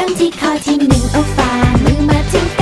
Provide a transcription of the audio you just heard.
ริ่มที่ข้อที่หนึ่งเอาฝ่ามือมาถึง